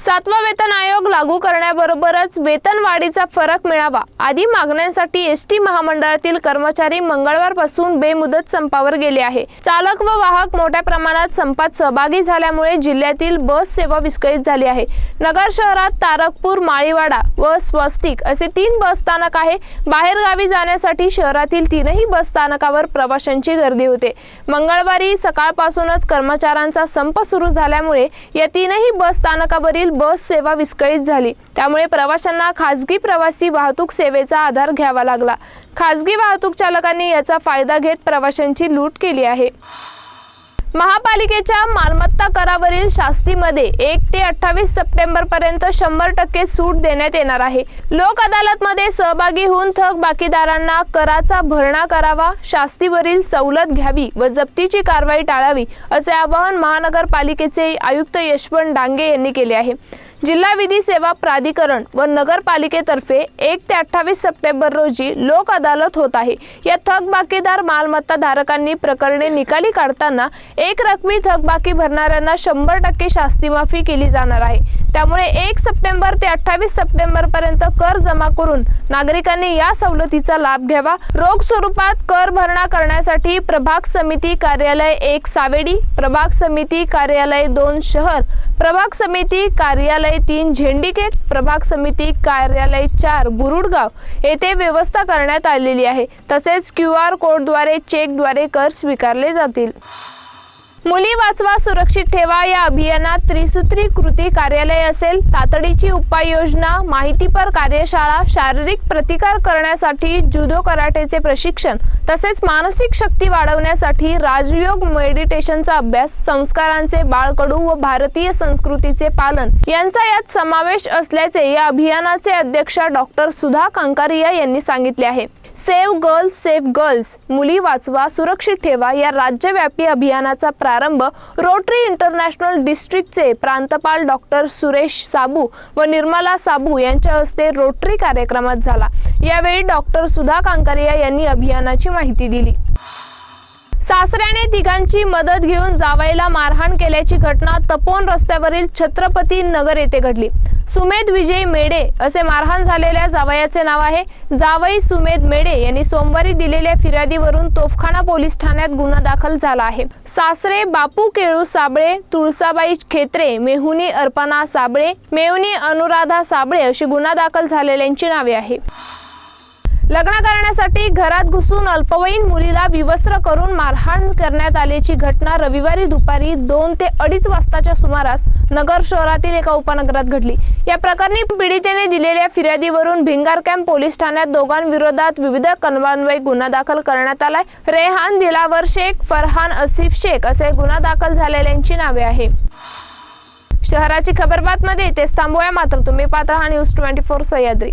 सातवा वेतन आयोग लागू करण्याबरोबरच वेतन वाढीचा फरक मिळावा. आदी मागण्यांसाठी एस टी महामंडळातील कर्मचारी मंगळवारपासून बेमुदत संपावर गेले आहे. चालक व वाहक मोठ्या प्रमाणात संपात सहभागी झाल्यामुळे जिल्ह्यातील बस सेवा विस्कळीत झाली आहे. नगर शहरात तारकपूर माळीवाडा व स्वस्तिक असे तीन बस स्थानक आहे. बाहेरगावी जाण्यासाठी शहरातील तीनही बस स्थानकावर प्रवाशांची गर्दी होते. मंगळवारी सकाळपासूनच कर्मचाऱ्यांचा संप सुरू झाल्यामुळे या तीनही बस स्थानकावरील बस सेवा विस्कळीत झाली. त्यामुळे प्रवाशांना खासगी प्रवासी वाहतूक सेवेचा आधार घ्यावा लागला. खासगी वाहतूक चालकांनी याचा फायदा घेत प्रवाशांची लूट केली आहे. महापालिकेच्या मालमत्ता करावरील शास्तीमध्ये एक ते अठ्ठावीस सप्टेंबर पर्यंत शंभर टक्के सूट देण्यात येणार आहे. लोक अदालतमध्ये सहभागी होऊन थक बाकीदारांना कराचा भरणा करावा शास्तीवरील सवलत घ्यावी व जप्तीची कारवाई टाळावी असे आवाहन महानगरपालिकेचे आयुक्त यशवंत डांगे यांनी केले आहे. जिल्हा विधी सेवा प्राधिकरण व नगरपालिकेतर्फे एक ते अठ्ठावीस सप्टेंबर रोजी लोक अदालत होत आहे. या थकबाकीदार मालमत्ता धारकांनी प्रकरणे निकाली काढताना एक रकमी थकबाकी भरणाऱ्यांना शंभर टक्के शास्तीमाफी केली जाणार आहे. त्यामुळे एक सप्टेंबर ते अठ्ठावीस सप्टेंबर पर्यंत कर जमा करून नागरिकांनी या सवलतीचा लाभ घ्यावा. रोख स्वरूपात कर भरणा करण्यासाठी प्रभाग समिती कार्यालय एक सावेडी प्रभाग समिती कार्यालय दोन शहर प्रभाग समिती कार्यालय तीन झेंडिकेट प्रभाग समिती कार्यालय चार बुरुडगाव येथे व्यवस्था करण्यात आलेली आहे. तसेच क्यू आर कोडद्वारे चेकद्वारे कर स्वीकारले जातील. मुली वाचवा सुरक्षित ठेवा या अभियानात त्रिसूत्री कृती कार्यालय असेल. तातडीची उपाययोजना माहितीपर कार्यशाळा शारीरिक प्रतिकार करण्यासाठी जुदो कराटेचे प्रशिक्षण तसेच मानसिक शक्ती वाढवण्यासाठी राजयोग मेडिटेशनचा अभ्यास संस्कारांचे बाळकडू व भारतीय संस्कृतीचे पालन यांचा यात समावेश असल्याचे या अभियानाचे अध्यक्ष डॉक्टर सुधा कांकारिया यांनी सांगितले आहे. Save girls save girls. मुली वाचवा सुरक्षित ठेवा. या राज्यव्यापी अभियानाचा प्रारंभ रोटरी इंटरनॅशनल डिस्ट्रिक्टचे प्रांतपाल डॉक्टर सुरेश साबू व निर्मला साबू यांच्या हस्ते रोटरी कार्यक्रमात झाला. यावेळी डॉक्टर सुधा कांकारिया यांनी अभियानाची माहिती दिली. सासऱ्याने तिघांची मदत घेऊन जावायला मारहाण केल्याची घटना तपोन रस्त्यावरील छत्रपती नगर येथे घडली. सुमेध विजय मेडे असे मारहाण झालेल्या जावयाचे नाव आहे. जावई सुमेध मेडे यांनी सोमवारी दिलेल्या फिर्यादीवरून तोफखाना पोलीस ठाण्यात गुन्हा दाखल झाला आहे. सासरे बापू केळू साबळे तुळसाबाई खेत्रे मेहुनी अर्पणा साबळे मेहुनी अनुराधा साबळे अशी गुन्हा दाखल झालेल्यांची नावे आहे लग्न करण्यासाठी घरात घुसून अल्पवयीन मुलीला विवस्त्र करून मारहाण करण्यात आल्याची घटना रविवारी दुपारी दोन ते अडीच वाजताच्या सुमारास नगर शहरातील एका उपनगरात घडली. या प्रकरणी पीडितेने दिलेल्या फिर्यादीवरून भिंगार कॅम्प पोलीस ठाण्यात दोघांविरोधात विविध कलमान्वये गुन्हा दाखल करण्यात आलाय. रेहान दिलावर शेख फरहान असिफ शेख असे गुन्हा दाखल झालेल्यांची नावे आहे शहराची खबरबातमध्ये तेच थांबूया. मात्र तुम्ही पात्र हा न्यूज ट्वेंटी फोर सह्याद्री.